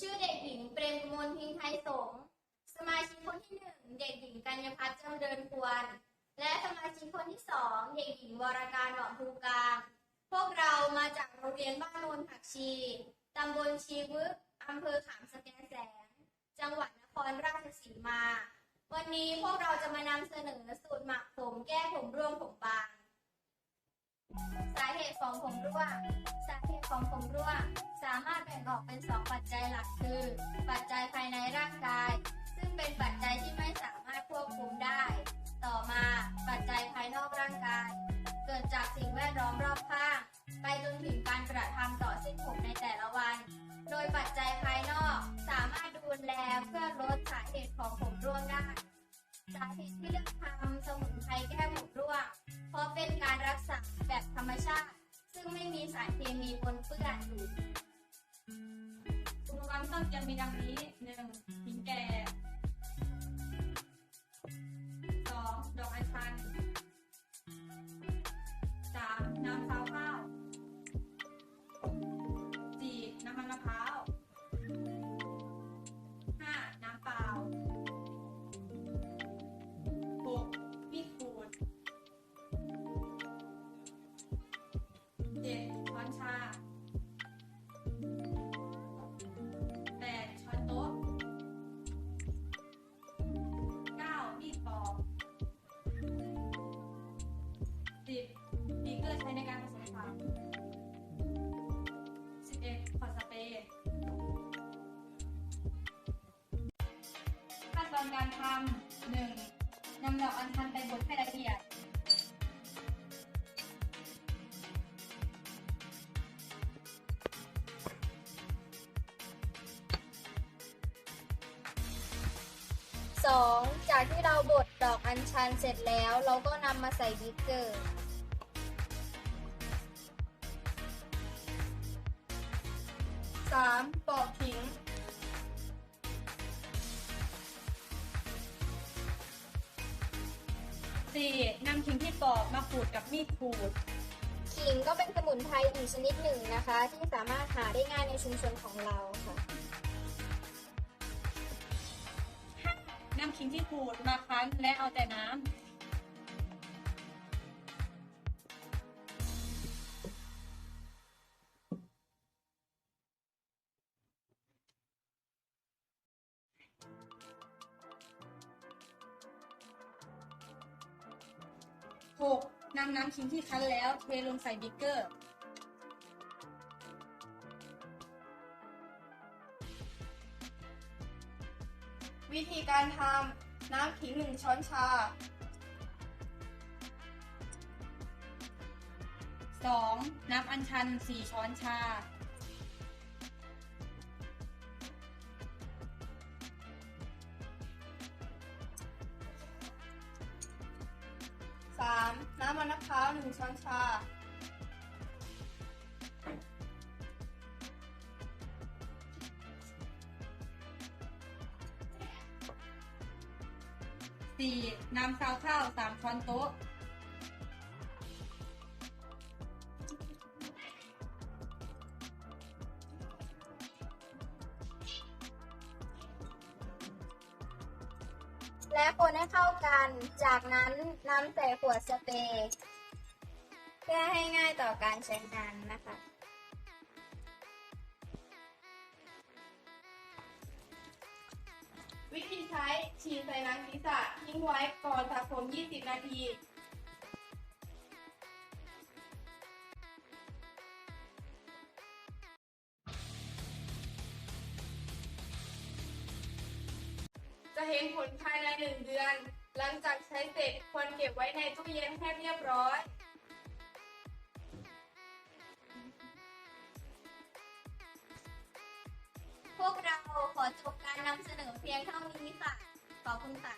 ชื่อเด็กหญิงเปรมกมลพิงไทยสงสมาชิกคนที่หนึ่งเด็กหญิงกัญญพัฒน์จำเริญควร และสมาชิกคนที่สองเด็กหญิงวรการหนองภูกลางพวกเรามาจากโรงเรียนบ้านโนนผักชีตำบลชีวึกอำเภอขามสแกแสง จังหวัดนครราชสีมา วันนี้พวกเราจะมานำเสนอสูตรหมักผมแก้ผมร่วงผมบาง สาเหตุของผมร่วง สาเหตุของผมร่วง สามารถแบ่งออกเป็นสองปัจจัยหลักคือ ปัจจัยภายในร่างกาย ซึ่งเป็นปัจจัยที่ไม่สามารถควบคุมได้ ต่อมาปัจจัยภายนอกร่างกาย เกิดจากสิ่งแวดล้อมรอบข้าง ไปจนถึงการกระทำต่อเส้นผมในแต่ละวัน โดยปัจจัยภายนอกสามารถดูแลเพื่อล เคมีปนเปื้อนอยู่อุปกรณ์ซ่องเคียงมีดังนี้ อนการทำหนึ่งนำดอกอัญชันไปบดให้ละเอียด 2. จากที่เราบดดอกอัญชันเสร็จแล้ว เราก็นำมาใส่บิ๊กเกอร์สามปอกขิง สี่นำขิงที่ปอกมาขูดกับมีดขูด ขิงก็เป็นสมุนไพรอีกชนิดหนึ่งนะคะ ที่สามารถหาได้ง่ายในชุมชนของเราค่ะนำขิงที่ขูดมาคั้นและเอาแต่น้ำ หกนำน้ำขิงที่คั้นแล้วเทลงใส่บิกเกอร์ วิธีการทำน้ำขิงหนึ่งช้อนชาสองน้ำอัญชันสี่ช้อนชา 3. น้ำมันมะพร้าวหนึ่งช้อนชาสี่น้ำซาวข้าวสามช้อนโต๊ะ และคนให้เข้ากัน จากนั้นนำใส่ขวดสเปรย์เพื่อให้ง่ายต่อการใช้งานนะคะ วิธีใช้ฉีดใส่หนังศีรษะทิ้งไว้ก่อนสระผม 20 นาที เห็นผลภายในหนึ่งเดือน หลังจากใช้เสร็จควรเก็บไว้ในตู้เย็นให้เรียบร้อยพวกเราขอจบการนำเสนอเพียงเท่านี้ค่ะ ขอบคุณค่ะ